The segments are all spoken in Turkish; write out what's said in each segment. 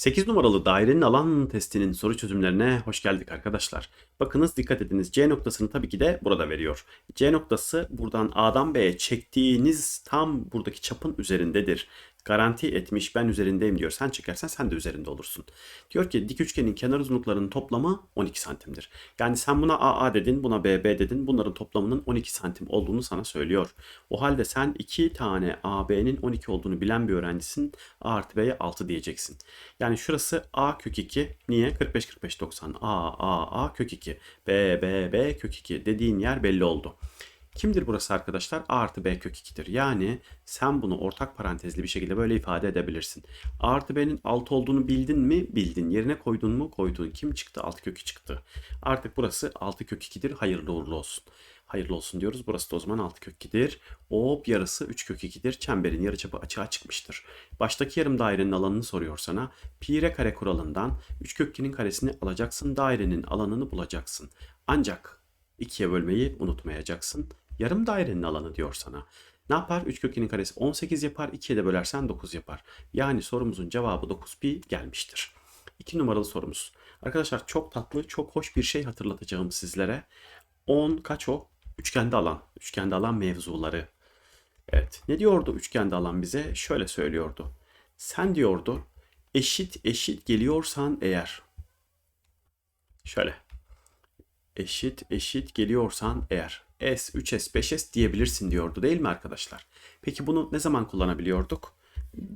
8 numaralı dairenin alan testinin soru çözümlerine hoş geldik arkadaşlar. Bakınız dikkat ediniz C noktasını tabii ki de burada veriyor. C noktası buradan A'dan B'ye çektiğiniz tam buradaki çapın üzerindedir. Garanti etmiş ben üzerindeyim diyor. Sen çekersen sen de üzerinde olursun. Diyor ki dik üçgenin kenar uzunluklarının toplamı 12 santimdir. Yani sen buna AA dedin buna BB dedin bunların toplamının 12 santim olduğunu sana söylüyor. O halde sen iki tane AB'nin 12 olduğunu bilen bir öğrencisin. A artı B'ye 6 diyeceksin. Yani şurası A kök 2. Niye? 45 45 90. A A A kök 2. B B B kök 2 dediğin yer belli oldu. Kimdir burası arkadaşlar? A artı B kök 2'dir. Yani sen bunu ortak parantezli bir şekilde böyle ifade edebilirsin. A artı B'nin 6 olduğunu bildin mi? Bildin. Yerine koydun mu? Koydun. Kim çıktı? 6 kök 2 çıktı. Artık burası 6 kök 2'dir. Hayırlı uğurlu olsun. Hayırlı olsun diyoruz. Burası da o zaman 6 kök 2'dir. Hop yarısı 3 kök 2'dir. Çemberin yarıçapı açığa çıkmıştır. Baştaki yarım dairenin alanını soruyor sana. Pi r kare kuralından 3 kök 2'nin karesini alacaksın. Dairenin alanını bulacaksın. Ancak ikiye bölmeyi unutmayacaksın. Yarım dairenin alanı diyor sana. Ne yapar? 3 kök 2'nin karesi 18 yapar. 2'ye de bölersen 9 yapar. Yani sorumuzun cevabı 9 pi gelmiştir. 2 numaralı sorumuz. Arkadaşlar çok tatlı, çok hoş bir şey hatırlatacağım sizlere. 10 kaç o? Üçgende alan. Üçgende alan mevzuları. Evet. Ne diyordu üçgende alan bize? Şöyle söylüyordu. Sen diyordu eşit eşit geliyorsan eğer. Şöyle. Eşit eşit geliyorsan eğer. S, 3S, 5S diyebilirsin diyordu değil mi arkadaşlar? Peki bunu ne zaman kullanabiliyorduk?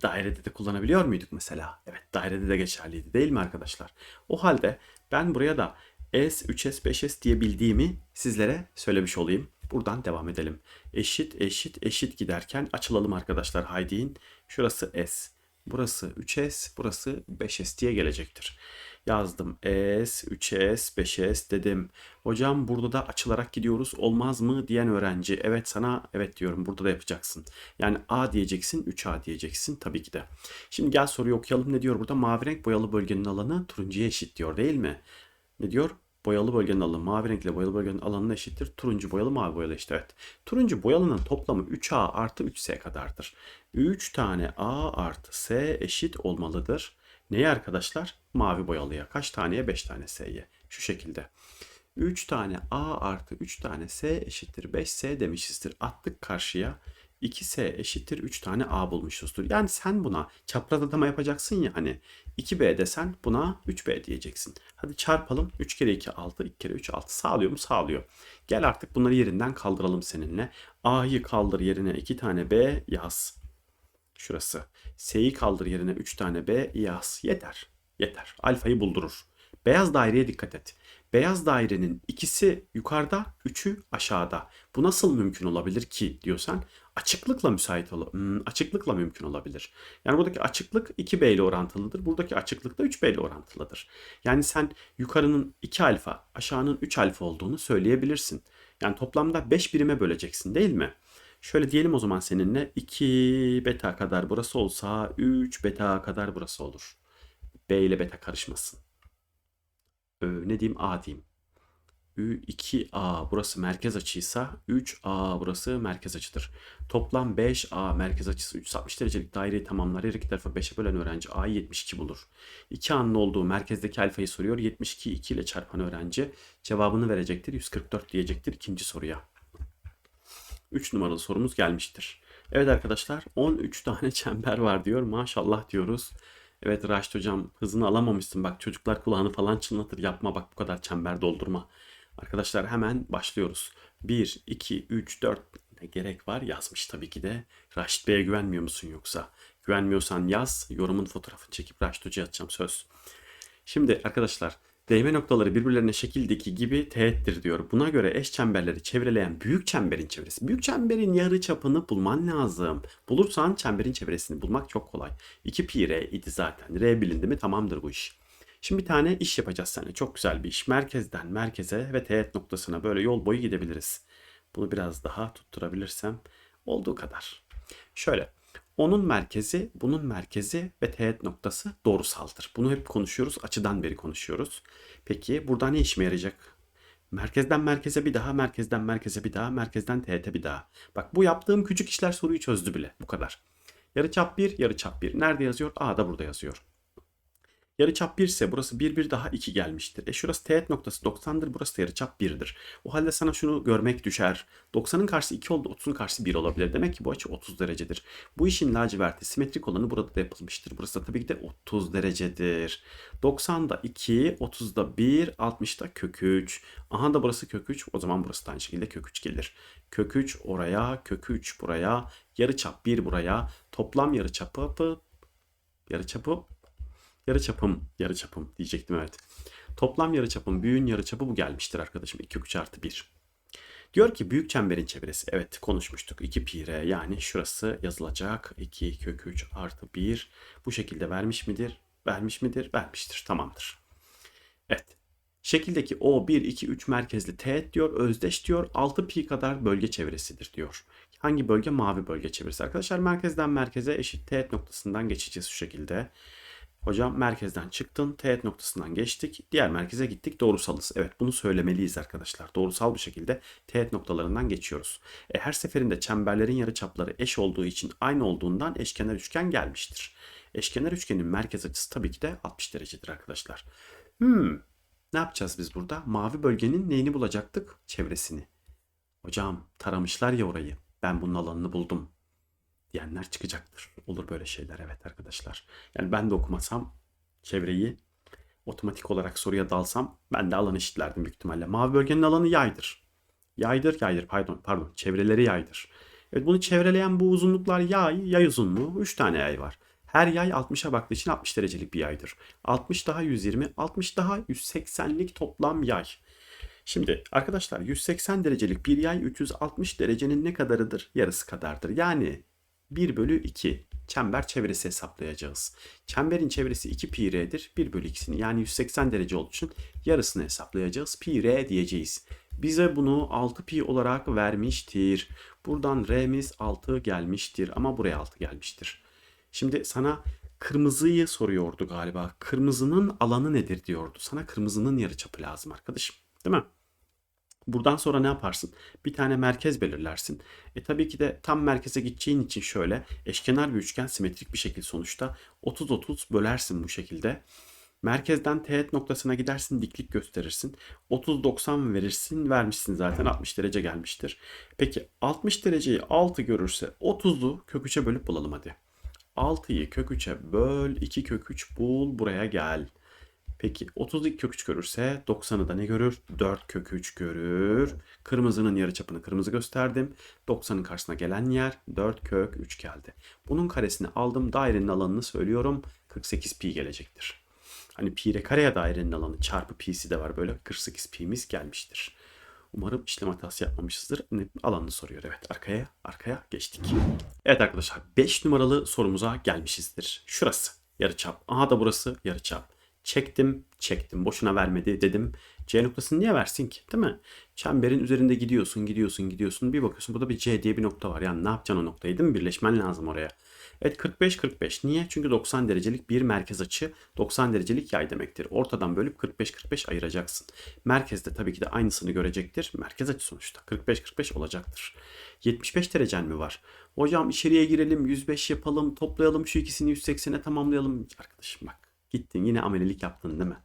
Dairede de kullanabiliyor muyduk mesela? Evet dairede de geçerliydi değil mi arkadaşlar? O halde ben buraya da S, 3S, 5S diyebildiğimi sizlere söylemiş olayım. Buradan devam edelim. Eşit, eşit, eşit giderken açılalım arkadaşlar. Haydi'in şurası S. Burası 3S, burası 5S diye gelecektir. Yazdım S, 3S, 5S dedim. Hocam burada da açılarak gidiyoruz olmaz mı diyen öğrenci. Evet sana evet diyorum burada da yapacaksın. Yani A diyeceksin 3A diyeceksin tabii ki de. Şimdi gel soruyu okuyalım ne diyor burada? Mavi renk boyalı bölgenin alanı turuncuya eşit diyor değil mi? Ne diyor? Boyalı bölgenin alanı mavi renkle boyalı bölgenin alanına eşittir. Turuncu boyalı mavi boyalı eşit. Evet. Turuncu boyalının toplamı 3A artı 3S kadardır. 3 tane A artı S eşit olmalıdır. Neye arkadaşlar? Mavi boyalıya. Kaç taneye? 5 tane S'ye. Şu şekilde. 3 tane A artı 3 tane S eşittir 5S demişizdir. Attık karşıya. 2S eşittir 3 tane A bulmuşuzdur. Yani sen buna çapraz adama yapacaksın ya hani 2B desen buna 3B diyeceksin. Hadi çarpalım. 3 kere 2 6, 2 kere 3 6 sağlıyor mu? Sağlıyor. Gel artık bunları yerinden kaldıralım seninle. A'yı kaldır yerine 2 tane B yaz. Şurası. S'yi kaldır yerine 3 tane B yaz. Yeter. Yeter. Alfayı buldurur. Beyaz daireye dikkat et. Beyaz dairenin ikisi yukarıda, üçü aşağıda. Bu nasıl mümkün olabilir ki diyorsan açıklıkla müsait ol hmm, açıklıkla mümkün olabilir. Yani buradaki açıklık 2B ile orantılıdır. Buradaki açıklık da 3B ile orantılıdır. Yani sen yukarının 2 alfa, aşağının 3 alfa olduğunu söyleyebilirsin. Yani toplamda 5 birime böleceksin değil mi? Şöyle diyelim o zaman seninle 2 beta kadar burası olsa 3 beta kadar burası olur. B ile beta karışmasın. Ö, ne diyeyim A diyeyim. 2A burası merkez açıysa 3A burası merkez açıdır. Toplam 5A merkez açısı 360 derecelik daireyi tamamlar. Her iki tarafa 5'e bölen öğrenci A'yı 72 bulur. 2A'nın olduğu merkezdeki alfayı soruyor. 72 2 ile çarpan öğrenci cevabını verecektir. 144 diyecektir ikinci soruya. 3 numaralı sorumuz gelmiştir. Evet arkadaşlar 13 tane çember var diyor. Maşallah diyoruz. Evet Raşit hocam hızını alamamışsın. Bak çocuklar kulağını falan çınlatır. Yapma bak bu kadar çember doldurma. Arkadaşlar hemen başlıyoruz. 1, 2, 3, 4 ne gerek var yazmış tabii ki de. Raşit Bey'e güvenmiyor musun yoksa? Güvenmiyorsan yaz. Yorumun fotoğrafını çekip Raşit Hoca'ya atacağım söz. Şimdi arkadaşlar değme noktaları birbirlerine şekildeki gibi teğettir diyor. Buna göre eş çemberleri çevreleyen büyük çemberin çevresi. Büyük çemberin yarı çapını bulman lazım. Bulursan çemberin çevresini bulmak çok kolay. 2 pi r idi zaten. R bilindi mi tamamdır bu iş. Şimdi bir tane iş yapacağız seninle. Çok güzel bir iş. Merkezden merkeze ve teğet noktasına böyle yol boyu gidebiliriz. Bunu biraz daha tutturabilirsem olduğu kadar. Şöyle. Onun merkezi, bunun merkezi ve teğet noktası doğrusaldır. Bunu hep konuşuyoruz. Açıdan beri konuşuyoruz. Peki burada ne işime yarayacak? Merkezden merkeze bir daha, merkezden merkeze bir daha, merkezden teğete bir daha. Bak bu yaptığım küçük işler soruyu çözdü bile. Bu kadar. Yarıçap 1, yarıçap 1. Nerede yazıyor? A da burada yazıyor. Yarıçap 1 ise burası 1 1 daha 2 gelmiştir. E şurası teğet noktası 90'dır. Burası da yarıçap 1'dir. O halde sana şunu görmek düşer. 90'ın karşısı 2 oldu. 30'un karşısı 1 olabilir. Demek ki bu açı 30 derecedir. Bu işin laciverti simetrik olanı burada da yapılmıştır. Burası da tabii ki de 30 derecedir. 90'da 2, 30'da 1, 60'da kök 3. Aha da burası kök 3. O zaman burası da aynı şekilde kök 3 gelir. Kök 3 oraya, kök 3 buraya, yarıçap 1 buraya. Toplam yarıçapı yarıçapı Yarıçapım, yarıçapım diyecektim evet. Toplam yarıçapım, büyüğün yarıçapı bu gelmiştir arkadaşım. 2 kök 3 artı 1. Diyor ki büyük çemberin çevresi. Evet konuşmuştuk. 2 pi r yani şurası yazılacak. 2 kök 3 artı 1. Bu şekilde vermiş midir? Vermiş midir? Vermiştir. Tamamdır. Evet. Şekildeki O 1, 2, 3 merkezli teğet diyor. Özdeş diyor. 6 pi kadar bölge çevresidir diyor. Hangi bölge? Mavi bölge çevresi. Arkadaşlar merkezden merkeze eşit teğet noktasından geçeceğiz şu şekilde. Hocam merkezden çıktın, teğet noktasından geçtik, diğer merkeze gittik doğrusalız. Evet bunu söylemeliyiz arkadaşlar. Doğrusal bir şekilde teğet noktalarından geçiyoruz. E, her seferinde çemberlerin yarıçapları eş olduğu için aynı olduğundan eşkenar üçgen gelmiştir. Eşkenar üçgenin merkez açısı tabii ki de 60 derecedir arkadaşlar. Hmm, ne yapacağız biz burada? Mavi bölgenin neyini bulacaktık? Çevresini. Hocam taramışlar ya orayı. Ben bunun alanını buldum diyenler çıkacaktır. Olur böyle şeyler evet arkadaşlar. Yani ben de okumasam çevreyi otomatik olarak soruya dalsam ben de alan eşitlerdim büyük ihtimalle. Mavi bölgenin alanı yaydır. Yaydır yaydır pardon pardon çevreleri yaydır. Evet bunu çevreleyen bu uzunluklar yay, yay uzunluğu 3 tane yay var. Her yay 60'a baktığı için 60 derecelik bir yaydır. 60 daha 120, 60 daha 180'lik toplam yay. Şimdi arkadaşlar 180 derecelik bir yay 360 derecenin ne kadarıdır? Yarısı kadardır. Yani 1 bölü 2 çember çevresi hesaplayacağız. Çemberin çevresi 2 pi r'dir. 1 bölü 2'sini yani 180 derece olduğu için yarısını hesaplayacağız. Pi r diyeceğiz. Bize bunu 6 pi olarak vermiştir. Buradan r'miz 6 gelmiştir ama buraya 6 gelmiştir. Şimdi sana kırmızıyı soruyordu galiba. Kırmızının alanı nedir diyordu. Sana kırmızının yarıçapı lazım arkadaşım. Değil mi? Buradan sonra ne yaparsın? Bir tane merkez belirlersin. E tabii ki de tam merkeze gideceğin için şöyle eşkenar bir üçgen simetrik bir şekilde sonuçta 30-30 bölersin bu şekilde. Merkezden teğet noktasına gidersin diklik gösterirsin. 30-90 verirsin vermişsin zaten 60 derece gelmiştir. Peki 60 dereceyi 6 görürse 30'u kök 3'e bölüp bulalım hadi. 6'yı kök 3'e böl 2 kök 3 bul buraya gel. Peki 32 kök 3 görürse 90'ı da ne görür? 4 kök 3 görür. Kırmızının yarıçapını kırmızı gösterdim. 90'ın karşısına gelen yer 4 kök 3 geldi. Bunun karesini aldım. Dairenin alanını söylüyorum. 48 pi gelecektir. Hani pi ile kareye dairenin alanı çarpı pi'si de var böyle 48 pi'miz gelmiştir. Umarım işlem hatası yapmamışızdır. Alanını soruyor. Evet arkaya arkaya geçtik. Evet arkadaşlar 5 numaralı sorumuza gelmişizdir. Şurası yarıçap. Aha da burası yarıçap. Çektim, çektim. Boşuna vermedi dedim. C noktasını niye versin ki? Değil mi? Çemberin üzerinde gidiyorsun, gidiyorsun, gidiyorsun. Bir bakıyorsun burada bir C diye bir nokta var. Yani ne yapacaksın o noktayı değil mi? Birleşmen lazım oraya. Evet 45 45. Niye? Çünkü 90 derecelik bir merkez açı 90 derecelik yay demektir. Ortadan bölüp 45 45 ayıracaksın. Merkezde tabii ki de aynısını görecektir. Merkez açı sonuçta 45 45 olacaktır. 75 derecen mi var? Hocam içeriye girelim 105 yapalım toplayalım şu ikisini 180'e tamamlayalım. Arkadaşım bak Gittin yine amelilik yaptın değil mi?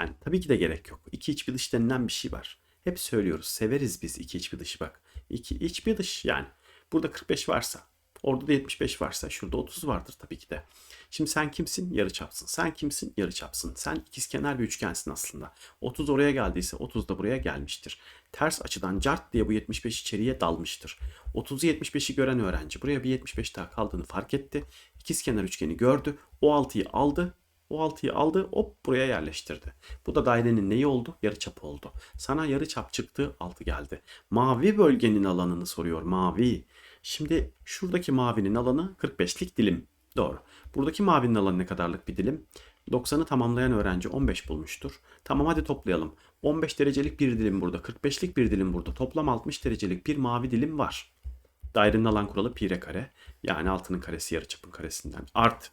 Yani tabii ki de gerek yok. İki iç bir dış denilen bir şey var. Hep söylüyoruz. Severiz biz iki iç bir dışı bak. İki iç bir dış yani. Burada 45 varsa Orada da 75 varsa şurada 30 vardır tabii ki de. Şimdi sen kimsin? Yarı çapsın. Sen kimsin? Yarı çapsın. Sen ikizkenar bir üçgensin aslında. 30 oraya geldiyse 30 da buraya gelmiştir. Ters açıdan cart diye bu 75 içeriye dalmıştır. 30'u 75'i gören öğrenci buraya bir 75 daha kaldığını fark etti. İkizkenar üçgeni gördü. O 6'yı aldı. O 6'yı aldı hop buraya yerleştirdi. Bu da dairenin neyi oldu? Yarıçap oldu. Sana yarıçap çıktı 6 geldi. Mavi bölgenin alanını soruyor mavi. Şimdi şuradaki mavinin alanı 45'lik dilim. Doğru. Buradaki mavinin alanı ne kadarlık bir dilim? 90'ı tamamlayan öğrenci 15 bulmuştur. Tamam hadi toplayalım. 15 derecelik bir dilim burada. 45'lik bir dilim burada. Toplam 60 derecelik bir mavi dilim var. Dairenin alan kuralı pi r kare. Yani altının karesi yarıçapın karesinden. Art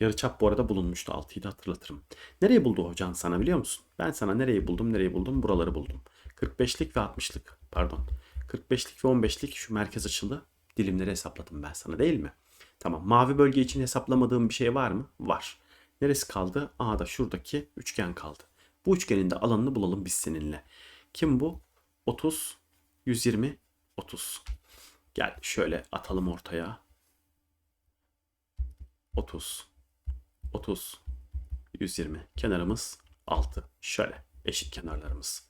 Yarıçap bu arada bulunmuştu. 6'yı da hatırlatırım. Nereye buldu hocan sana biliyor musun? Ben sana nereyi buldum nereyi buldum buraları buldum. 45'lik ve 60'lık pardon. 45'lik ve 15'lik şu merkez açılı dilimleri hesapladım ben sana değil mi? Tamam mavi bölge için hesaplamadığım bir şey var mı? Var. Neresi kaldı? A'da şuradaki üçgen kaldı. Bu üçgenin de alanını bulalım biz seninle. Kim bu? 30, 120, 30. Gel şöyle atalım ortaya. 30, 30, 120. Kenarımız 6. Şöyle eşit kenarlarımız.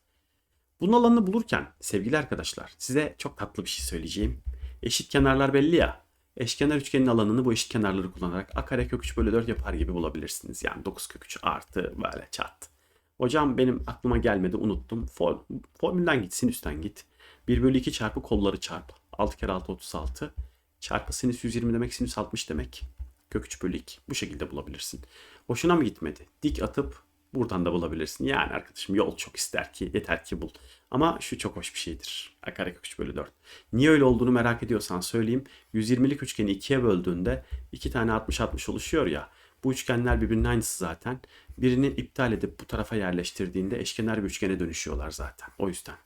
Bunun alanını bulurken sevgili arkadaşlar size çok tatlı bir şey söyleyeceğim. Eşit kenarlar belli ya. Eşkenar üçgenin alanını bu eşit kenarları kullanarak a kare kök 3 bölü 4 yapar gibi bulabilirsiniz. Yani 9 kök 3 artı böyle çat. Hocam benim aklıma gelmedi unuttum. Form, formülden git sinüsten git. 1 bölü 2 çarpı kolları çarp. 6 kere 6 36. Çarpı sinüs 120 demek sinüs 60 demek. Kök 3 bölü 2. Bu şekilde bulabilirsin. Hoşuna mı gitmedi? Dik atıp buradan da bulabilirsin. Yani arkadaşım yol çok ister ki yeter ki bul. Ama şu çok hoş bir şeydir. A kare kök 3 bölü 4. Niye öyle olduğunu merak ediyorsan söyleyeyim. 120'lik üçgeni ikiye böldüğünde iki tane 60-60 oluşuyor ya. Bu üçgenler birbirinin aynısı zaten. Birini iptal edip bu tarafa yerleştirdiğinde eşkenar bir üçgene dönüşüyorlar zaten. O yüzden.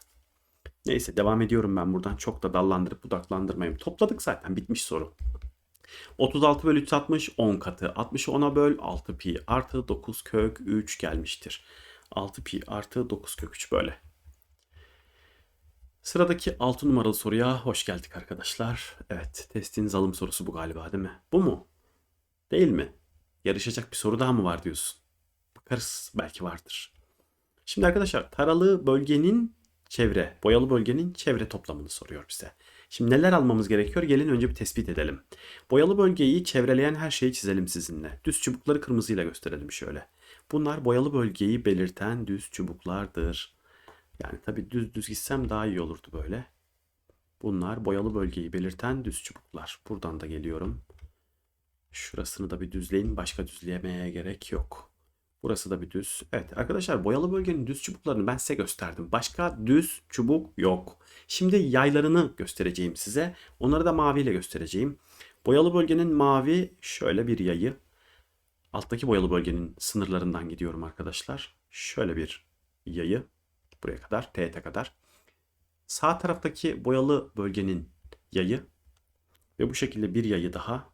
Neyse devam ediyorum ben buradan. Çok da dallandırıp budaklandırmayayım. Topladık zaten bitmiş soru. 36 bölü 360 10 katı. 60'ı 10'a böl 6 pi artı 9 kök 3 gelmiştir. 6 pi artı 9 kök 3 böyle. Sıradaki 6 numaralı soruya hoş geldik arkadaşlar. Evet testin alım sorusu bu galiba değil mi? Bu mu? Değil mi? Yarışacak bir soru daha mı var diyorsun? Bakarız belki vardır. Şimdi arkadaşlar taralı bölgenin çevre, boyalı bölgenin çevre toplamını soruyor bize. Şimdi neler almamız gerekiyor? Gelin önce bir tespit edelim. Boyalı bölgeyi çevreleyen her şeyi çizelim sizinle. Düz çubukları kırmızıyla gösterelim şöyle. Bunlar boyalı bölgeyi belirten düz çubuklardır. Yani tabii düz düz gitsem daha iyi olurdu böyle. Bunlar boyalı bölgeyi belirten düz çubuklar. Buradan da geliyorum. Şurasını da bir düzleyin. Başka düzlemeye gerek yok. Burası da bir düz. Evet arkadaşlar boyalı bölgenin düz çubuklarını ben size gösterdim. Başka düz çubuk yok. Şimdi yaylarını göstereceğim size. Onları da maviyle göstereceğim. Boyalı bölgenin mavi şöyle bir yayı. Alttaki boyalı bölgenin sınırlarından gidiyorum arkadaşlar. Şöyle bir yayı. Buraya kadar, teğete kadar. Sağ taraftaki boyalı bölgenin yayı. Ve bu şekilde bir yayı daha.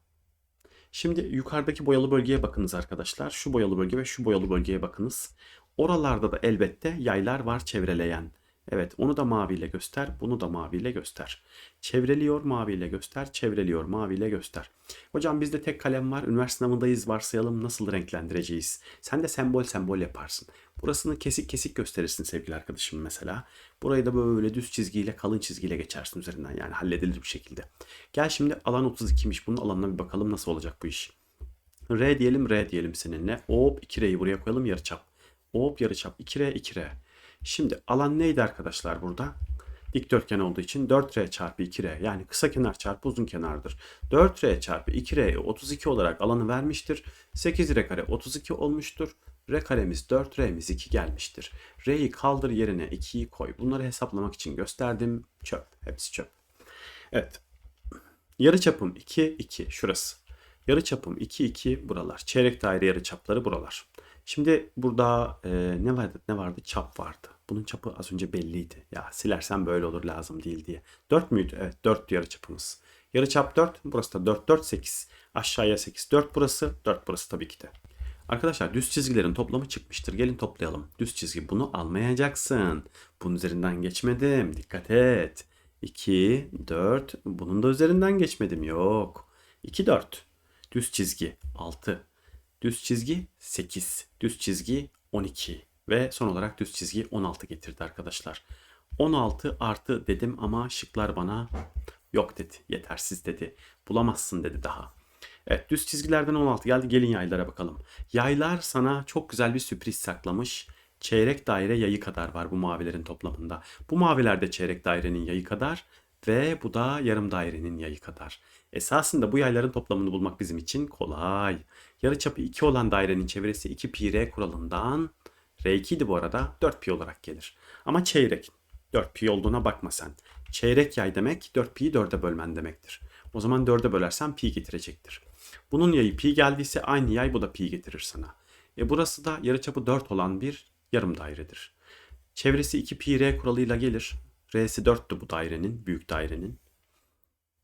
Şimdi yukarıdaki boyalı bölgeye bakınız arkadaşlar. Şu boyalı bölge ve şu boyalı bölgeye bakınız. Oralarda da elbette yaylar var çevreleyen. Evet onu da maviyle göster, bunu da maviyle göster. Çevreliyor maviyle göster, çevreliyor maviyle göster. Hocam bizde tek kalem var, üniversite sınavındayız varsayalım nasıl renklendireceğiz? Sen de sembol sembol yaparsın. Burasını kesik kesik gösterirsin sevgili arkadaşım mesela. Burayı da böyle düz çizgiyle kalın çizgiyle geçersin üzerinden yani halledilir bir şekilde. Gel şimdi alan 32'miş bunun alanına bir bakalım nasıl olacak bu iş. R diyelim R diyelim seninle. Hop 2R'yi buraya koyalım yarıçap. Hop yarıçap 2R 2R. Şimdi alan neydi arkadaşlar burada? Dikdörtgen olduğu için 4R çarpı 2R yani kısa kenar çarpı uzun kenardır. 4R çarpı 2R 32 olarak alanı vermiştir. 8R kare 32 olmuştur. R karemiz 4, R'miz 2 gelmiştir. R'yi kaldır yerine 2'yi koy. Bunları hesaplamak için gösterdim. Çöp. Hepsi çöp. Evet. Yarı çapım 2, 2. Şurası. Yarı çapım 2, 2 buralar. Çeyrek daire yarı çapları buralar. Şimdi burada e, ne vardı? Ne vardı? Çap vardı. Bunun çapı az önce belliydi. Ya silersen böyle olur lazım değil diye. 4 müydü? Evet 4 yarı çapımız. Yarı çap 4. Burası da 4, 4, 8. Aşağıya 8, 4 burası. 4 burası tabii ki de. Arkadaşlar düz çizgilerin toplamı çıkmıştır. Gelin toplayalım. Düz çizgi bunu almayacaksın. Bunun üzerinden geçmedim. Dikkat et. 2, 4. Bunun da üzerinden geçmedim. Yok. 2, 4. Düz çizgi 6. Düz çizgi 8. Düz çizgi 12. Ve son olarak düz çizgi 16 getirdi arkadaşlar. 16 artı dedim ama şıklar bana yok dedi. Yetersiz dedi. Bulamazsın dedi daha. Evet düz çizgilerden 16 geldi. Gelin yaylara bakalım. Yaylar sana çok güzel bir sürpriz saklamış. Çeyrek daire yayı kadar var bu mavilerin toplamında. Bu mavilerde çeyrek dairenin yayı kadar ve bu da yarım dairenin yayı kadar. Esasında bu yayların toplamını bulmak bizim için kolay. Yarıçapı 2 olan dairenin çevresi 2 pi r kuralından R2 idi bu arada 4 pi olarak gelir. Ama çeyrek 4 pi olduğuna bakma sen. Çeyrek yay demek 4 pi'yi 4'e bölmen demektir. O zaman 4'e bölersen pi getirecektir. Bunun yayı pi geldiyse aynı yay bu da pi getirir sana. E burası da yarıçapı 4 olan bir yarım dairedir. Çevresi 2 pi r kuralıyla gelir. R'si 4'tü bu dairenin, büyük dairenin.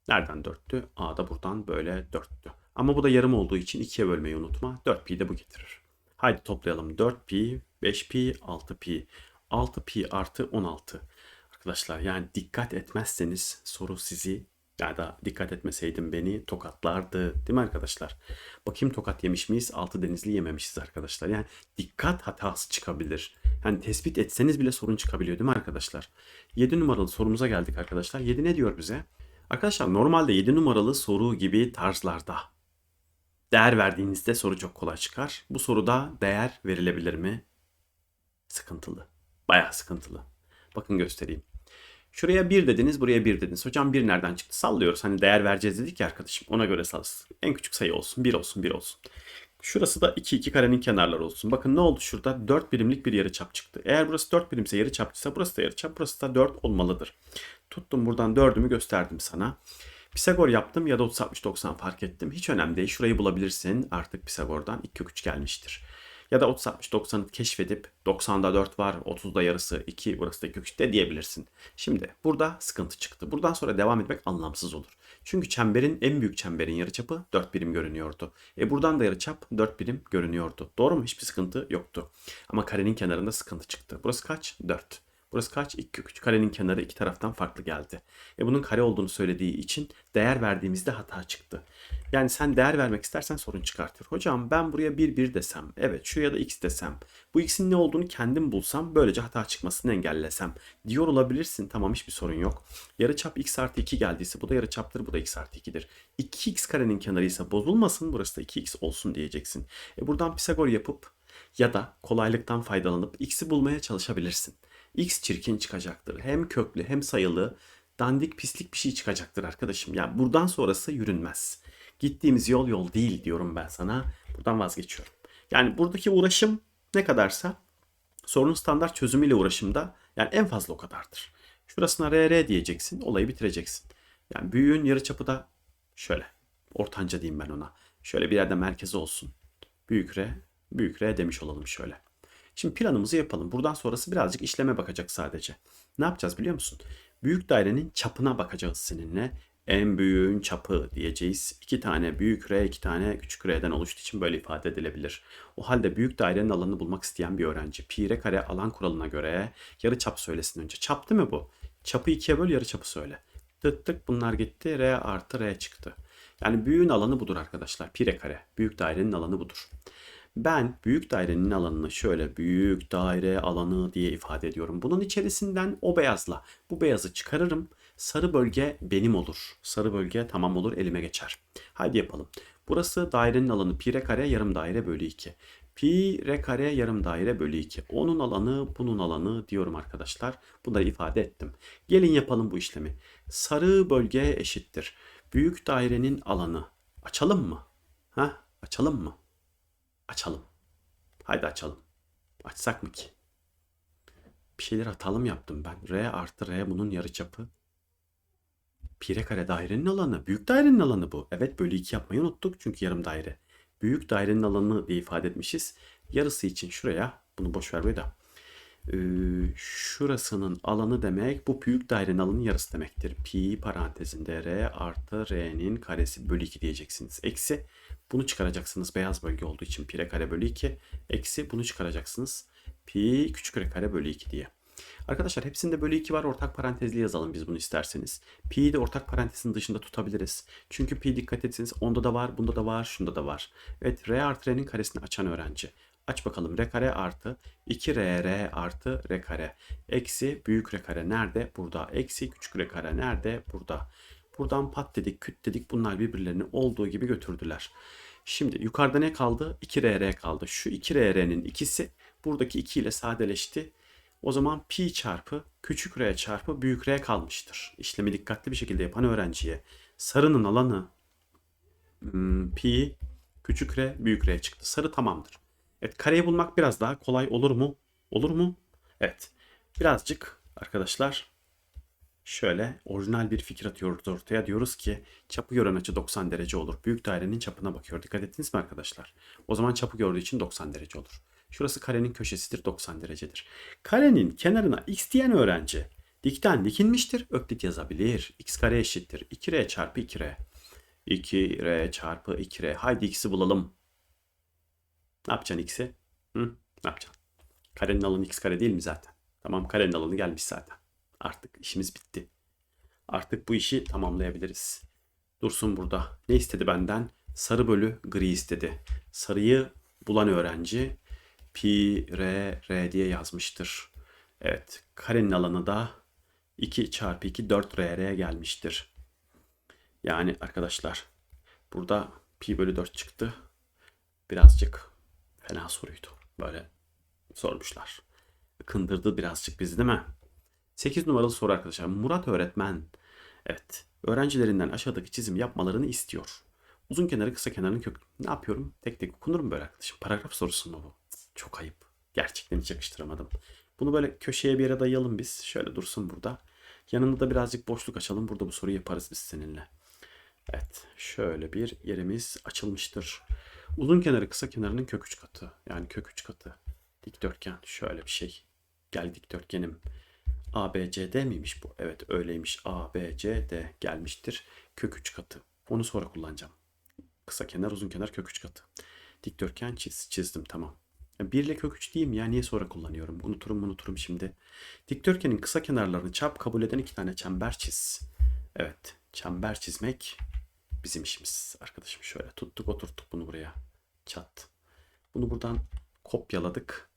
Nereden 4'tü? A da buradan böyle 4'tü. Ama bu da yarım olduğu için 2'ye bölmeyi unutma. 4pi de bu getirir. Haydi toplayalım. 4pi, 5pi, 6pi. 6pi artı 16. Arkadaşlar yani dikkat etmezseniz soru sizi ya da dikkat etmeseydim beni tokatlardı. Değil mi arkadaşlar? Bakayım tokat yemiş miyiz? Altı denizli yememişiz arkadaşlar. Yani dikkat hatası çıkabilir. Yani tespit etseniz bile sorun çıkabiliyor değil mi arkadaşlar? 7 numaralı sorumuza geldik arkadaşlar. 7 ne diyor bize? Arkadaşlar normalde 7 numaralı soru gibi tarzlarda değer verdiğinizde soru çok kolay çıkar. Bu soruda değer verilebilir mi? Sıkıntılı. Bayağı sıkıntılı. Bakın göstereyim. Şuraya 1 dediniz, buraya 1 dediniz. Hocam 1 nereden çıktı? Sallıyoruz. Hani değer vereceğiz dedik ya arkadaşım. Ona göre salsın. En küçük sayı olsun. 1 olsun, 1 olsun. Şurası da 2 2 karenin kenarları olsun. Bakın ne oldu şurada? 4 birimlik bir yarıçap çıktı. Eğer burası 4 birimse yarıçapçıysa burası da yarıçap, burası da 4 olmalıdır. Tuttum buradan 4'ümü gösterdim sana. Pisagor yaptım ya da 30 60 90 fark ettim. Hiç önemli değil. Şurayı bulabilirsin. Artık Pisagor'dan 2 kök 3 gelmiştir. Ya da 30 60 90'ı keşfedip 90'da 4 var, 30'da yarısı 2, burası da kök 3 de diyebilirsin. Şimdi burada sıkıntı çıktı. Buradan sonra devam etmek anlamsız olur. Çünkü çemberin en büyük çemberin yarıçapı 4 birim görünüyordu. E buradan da yarıçap 4 birim görünüyordu. Doğru mu? Hiçbir sıkıntı yoktu. Ama karenin kenarında sıkıntı çıktı. Burası kaç? 4. Burası kaç? 2 kök 3. Karenin kenarı iki taraftan farklı geldi. E bunun kare olduğunu söylediği için değer verdiğimizde hata çıktı. Yani sen değer vermek istersen sorun çıkartıyor. Hocam ben buraya 1 1 desem, evet şuraya da x desem, bu x'in ne olduğunu kendim bulsam, böylece hata çıkmasını engellesem diyor olabilirsin. Tamam hiçbir sorun yok. Yarıçap x artı 2 geldiyse bu da yarıçaptır, bu da x artı 2'dir. 2x karenin kenarı ise bozulmasın, burası da 2x olsun diyeceksin. E buradan Pisagor yapıp ya da kolaylıktan faydalanıp x'i bulmaya çalışabilirsin. X çirkin çıkacaktır. Hem köklü hem sayılı dandik pislik bir şey çıkacaktır arkadaşım. Yani buradan sonrası yürünmez. Gittiğimiz yol yol değil diyorum ben sana. Buradan vazgeçiyorum. Yani buradaki uğraşım ne kadarsa sorunun standart çözümüyle uğraşımda yani en fazla o kadardır. Şurasına RR diyeceksin. Olayı bitireceksin. Yani büyüğün yarıçapı da şöyle. Ortanca diyeyim ben ona. Şöyle bir yerde merkezi olsun. Büyük R, büyük R demiş olalım şöyle. Şimdi planımızı yapalım. Buradan sonrası birazcık işleme bakacak sadece. Ne yapacağız biliyor musun? Büyük dairenin çapına bakacağız seninle. En büyüğün çapı diyeceğiz. İki tane büyük R, iki tane küçük R'den oluştuğu için böyle ifade edilebilir. O halde büyük dairenin alanını bulmak isteyen bir öğrenci pi r kare alan kuralına göre yarı çap söylesin önce. Çap değil mi bu? Çapı ikiye böl yarı çapı söyle. Tık tık bunlar gitti. R artı R çıktı. Yani büyüğün alanı budur arkadaşlar. Pi r kare. Büyük dairenin alanı budur. Ben büyük dairenin alanını şöyle büyük daire alanı diye ifade ediyorum. Bunun içerisinden o beyazla bu beyazı çıkarırım. Sarı bölge benim olur. Sarı bölge tamam olur elime geçer. Haydi yapalım. Burası dairenin alanı pi r kare yarım daire bölü 2. Pi r kare yarım daire bölü 2. Onun alanı bunun alanı diyorum arkadaşlar. Bunları ifade ettim. Gelin yapalım bu işlemi. Sarı bölge eşittir. Büyük dairenin alanı. Açalım mı? Ha? Açalım mı? Açalım. Haydi açalım. Açsak mı ki? Bir şeyler atalım yaptım ben. R artı R bunun yarıçapı. Pi r kare dairenin alanı. Büyük dairenin alanı bu. Evet bölü 2 yapmayı unuttuk çünkü yarım daire. Büyük dairenin alanı diye ifade etmişiz. Yarısı için şuraya bunu boş ver da. Ee, şurasının alanı demek bu büyük dairenin alanı yarısı demektir. Pi parantezinde R artı R'nin karesi bölü 2 diyeceksiniz. Eksi bunu çıkaracaksınız beyaz bölge olduğu için pi r kare bölü 2. Eksi bunu çıkaracaksınız. Pi küçük r kare bölü 2 diye. Arkadaşlar hepsinde bölü 2 var. Ortak parantezli yazalım biz bunu isterseniz. Pi'yi de ortak parantezin dışında tutabiliriz. Çünkü pi dikkat etseniz onda da var, bunda da var, şunda da var. Evet r artı r'nin karesini açan öğrenci. Aç bakalım r kare artı 2r r artı r kare. Eksi büyük r kare nerede? Burada. Eksi küçük r kare nerede? Burada. Buradan pat dedik, küt dedik. Bunlar birbirlerini olduğu gibi götürdüler. Şimdi yukarıda ne kaldı? 2RR kaldı. Şu 2RR'nin ikisi buradaki 2 ile sadeleşti. O zaman pi çarpı küçük r çarpı büyük r kalmıştır. İşlemi dikkatli bir şekilde yapan öğrenciye sarının alanı hmm, pi küçük r büyük r çıktı. Sarı tamamdır. Evet kareyi bulmak biraz daha kolay olur mu? Olur mu? Evet. Birazcık arkadaşlar şöyle orijinal bir fikir atıyoruz ortaya. Diyoruz ki çapı gören açı 90 derece olur. Büyük dairenin çapına bakıyor. Dikkat ettiniz mi arkadaşlar? O zaman çapı gördüğü için 90 derece olur. Şurası karenin köşesidir 90 derecedir. Karenin kenarına x diyen öğrenci dikten dikinmiştir. Öklit yazabilir. x kare eşittir 2r çarpı 2r. 2R çarpı 2R. Haydi x'i bulalım. Ne yapacaksın x'i? Hı? Ne yapacaksın? Karenin alanı x kare değil mi zaten? Tamam karenin alanı gelmiş zaten. Artık işimiz bitti. Artık bu işi tamamlayabiliriz. Dursun burada. Ne istedi benden? Sarı bölü gri istedi. Sarıyı bulan öğrenci pi r r diye yazmıştır. Evet karenin alanı da 2 çarpı 2 4 r'ye gelmiştir. Yani arkadaşlar burada pi bölü 4 çıktı. Birazcık fena soruydu. Böyle sormuşlar. Kındırdı birazcık bizi değil mi? 8 numaralı soru arkadaşlar. Murat öğretmen evet öğrencilerinden aşağıdaki çizim yapmalarını istiyor. Uzun kenarı kısa kenarının kök. Ne yapıyorum? Tek tek okunur mu böyle arkadaşım? Paragraf sorusu mu bu? Çok ayıp. Gerçekten hiç yakıştıramadım. Bunu böyle köşeye bir yere dayayalım biz. Şöyle dursun burada. Yanında da birazcık boşluk açalım. Burada bu soruyu yaparız biz seninle. Evet. Şöyle bir yerimiz açılmıştır. Uzun kenarı kısa kenarının kök 3 katı. Yani kök 3 katı. Dikdörtgen. Şöyle bir şey. Gel dikdörtgenim. ABCD miymiş bu? Evet öyleymiş. ABCD gelmiştir. Kök 3 katı. Onu sonra kullanacağım. Kısa kenar uzun kenar kök 3 katı. Dikdörtgen çiz. Çizdim tamam. 1 ile kök 3 diyeyim ya niye sonra kullanıyorum? Unuturum unuturum şimdi. Dikdörtgenin kısa kenarlarını çap kabul eden iki tane çember çiz. Evet çember çizmek bizim işimiz. Arkadaşım şöyle tuttuk oturttuk bunu buraya. Çat. Bunu buradan kopyaladık.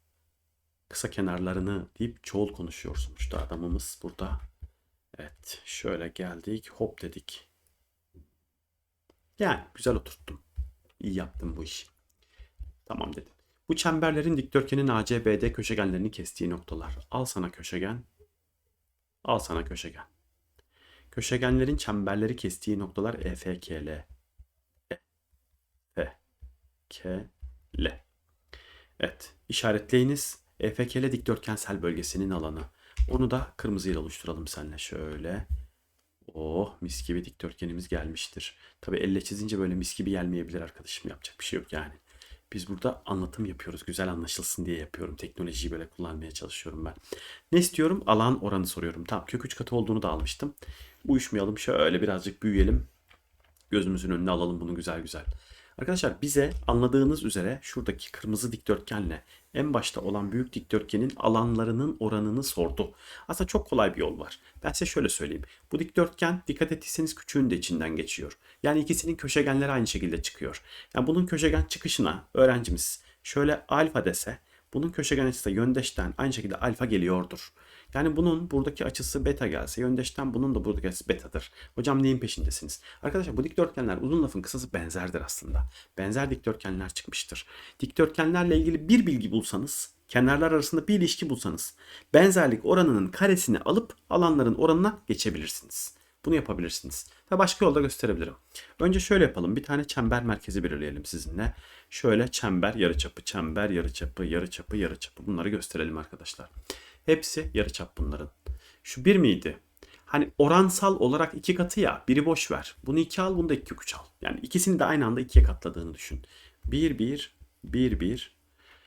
Kısa kenarlarını deyip çoğul konuşuyor sonuçta adamımız burada. Evet şöyle geldik hop dedik. Yani güzel oturttum. İyi yaptım bu işi. Tamam dedim. Bu çemberlerin dikdörtgenin ACBD köşegenlerini kestiği noktalar. Al sana köşegen. Al sana köşegen. Köşegenlerin çemberleri kestiği noktalar EFKL. E, F, K, L. Evet, işaretleyiniz. EFKL dikdörtgensel bölgesinin alanı. Onu da kırmızıyla oluşturalım seninle şöyle. Oh mis gibi dikdörtgenimiz gelmiştir. Tabi elle çizince böyle mis gibi gelmeyebilir arkadaşım. Yapacak bir şey yok yani. Biz burada anlatım yapıyoruz. Güzel anlaşılsın diye yapıyorum. Teknolojiyi böyle kullanmaya çalışıyorum ben. Ne istiyorum? Alan oranı soruyorum. Tamam kök 3 katı olduğunu da almıştım. Uyuşmayalım. Şöyle birazcık büyüyelim. Gözümüzün önüne alalım bunu güzel güzel. Arkadaşlar bize anladığınız üzere şuradaki kırmızı dikdörtgenle en başta olan büyük dikdörtgenin alanlarının oranını sordu. Aslında çok kolay bir yol var. Ben size şöyle söyleyeyim. Bu dikdörtgen dikkat ettiyseniz küçüğün de içinden geçiyor. Yani ikisinin köşegenleri aynı şekilde çıkıyor. Yani bunun köşegen çıkışına öğrencimiz şöyle alfa dese bunun köşegen açısı yöndeşten aynı şekilde alfa geliyordur. Yani bunun buradaki açısı beta gelse yöndeşten bunun da buradaki açısı betadır. Hocam neyin peşindesiniz? Arkadaşlar bu dikdörtgenler uzun lafın kısası benzerdir aslında. Benzer dikdörtgenler çıkmıştır. Dikdörtgenlerle ilgili bir bilgi bulsanız kenarlar arasında bir ilişki bulsanız benzerlik oranının karesini alıp alanların oranına geçebilirsiniz. Bunu yapabilirsiniz. Ve başka yolda gösterebilirim. Önce şöyle yapalım. Bir tane çember merkezi belirleyelim sizinle. Şöyle çember, yarıçapı, çember, yarıçapı, yarıçapı, yarıçapı. Bunları gösterelim arkadaşlar. Hepsi yarıçap bunların. Şu bir miydi? Hani oransal olarak iki katı ya. Biri boş ver. Bunu iki al, bunu da iki üç al. Yani ikisini de aynı anda ikiye katladığını düşün. Bir, bir, bir, bir.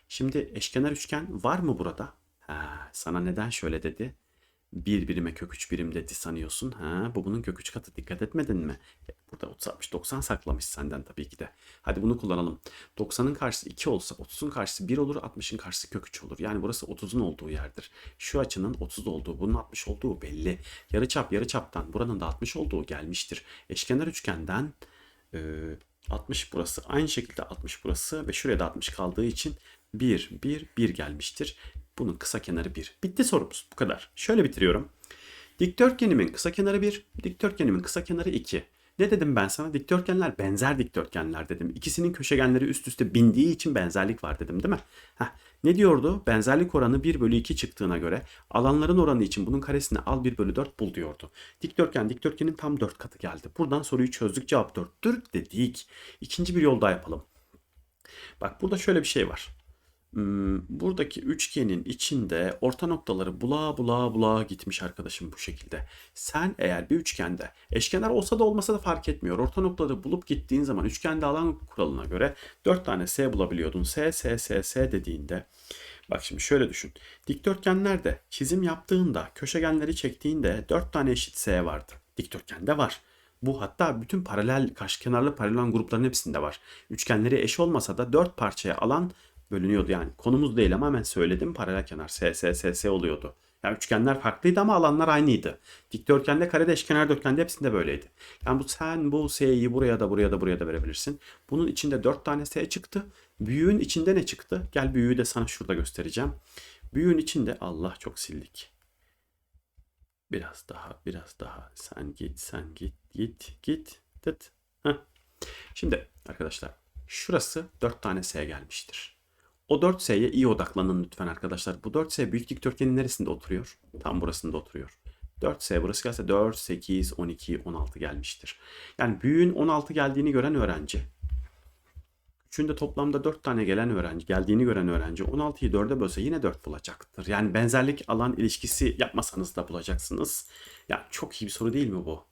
Şimdi eşkenar üçgen var mı burada? Ha, sana neden şöyle dedi? Bir birime kök 3 birim dedi sanıyorsun. Ha, bu bunun kök 3 katı dikkat etmedin mi? Burada 30 60 90 saklamış senden tabii ki de. Hadi bunu kullanalım. 90'ın karşısı 2 olsa 30'un karşısı 1 olur 60'ın karşısı kök 3 olur. Yani burası 30'un olduğu yerdir. Şu açının 30 olduğu bunun 60 olduğu belli. Yarıçap yarıçaptan buranın da 60 olduğu gelmiştir. Eşkenar üçgenden e, 60 burası aynı şekilde 60 burası ve şuraya da 60 kaldığı için 1 1 1 gelmiştir. Bunun kısa kenarı 1. Bitti sorumuz. Bu kadar. Şöyle bitiriyorum. Dikdörtgenimin kısa kenarı 1, dikdörtgenimin kısa kenarı 2. Ne dedim ben sana? Dikdörtgenler benzer dikdörtgenler dedim. İkisinin köşegenleri üst üste bindiği için benzerlik var dedim değil mi? Heh. Ne diyordu? Benzerlik oranı 1 bölü 2 çıktığına göre alanların oranı için bunun karesini al 1 bölü 4 bul diyordu. Dikdörtgen dikdörtgenin tam 4 katı geldi. Buradan soruyu çözdük cevap 4'tür dedik. İkinci bir yol daha yapalım. Bak burada şöyle bir şey var. Hmm, buradaki üçgenin içinde orta noktaları bula bula bula gitmiş arkadaşım bu şekilde. Sen eğer bir üçgende eşkenar olsa da olmasa da fark etmiyor. Orta noktaları bulup gittiğin zaman üçgende alan kuralına göre 4 tane S bulabiliyordun. S, S, S, S dediğinde Bak şimdi şöyle düşün. Dikdörtgenlerde çizim yaptığında köşegenleri çektiğinde 4 tane eşit S vardı. Dikdörtgende var. Bu hatta bütün paralel, karşı kenarlı paralel grupların hepsinde var. Üçgenleri eş olmasa da dört parçaya alan bölünüyordu yani. Konumuz değil ama hemen söyledim. Paralel kenar S, S, S, S oluyordu. Yani üçgenler farklıydı ama alanlar aynıydı. Dikdörtgende, karede, eşkenar dörtgende hepsinde böyleydi. Yani bu sen bu S'yi buraya da buraya da buraya da verebilirsin. Bunun içinde 4 tane S çıktı. Büyüğün içinde ne çıktı? Gel büyüğü de sana şurada göstereceğim. Büyüğün içinde Allah çok sildik. Biraz daha, biraz daha. Sen git, sen git, git, git. Tıt. Heh. Şimdi arkadaşlar şurası 4 tane S gelmiştir. O 4S'ye iyi odaklanın lütfen arkadaşlar. Bu 4S büyük dikdörtgenin neresinde oturuyor? Tam burasında oturuyor. 4S burası gelse 4, 8, 12, 16 gelmiştir. Yani büyüğün 16 geldiğini gören öğrenci. Üçünde toplamda 4 tane gelen öğrenci, geldiğini gören öğrenci 16'yı 4'e bölse yine 4 bulacaktır. Yani benzerlik alan ilişkisi yapmasanız da bulacaksınız. Ya çok iyi bir soru değil mi bu?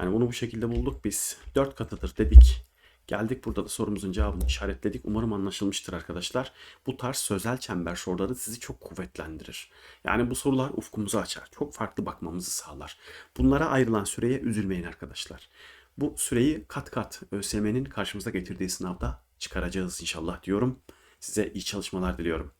Yani bunu bu şekilde bulduk biz. 4 katıdır dedik. Geldik burada da sorumuzun cevabını işaretledik. Umarım anlaşılmıştır arkadaşlar. Bu tarz sözel çember soruları sizi çok kuvvetlendirir. Yani bu sorular ufkumuzu açar. Çok farklı bakmamızı sağlar. Bunlara ayrılan süreye üzülmeyin arkadaşlar. Bu süreyi kat kat ÖSYM'nin karşımıza getirdiği sınavda çıkaracağız inşallah diyorum. Size iyi çalışmalar diliyorum.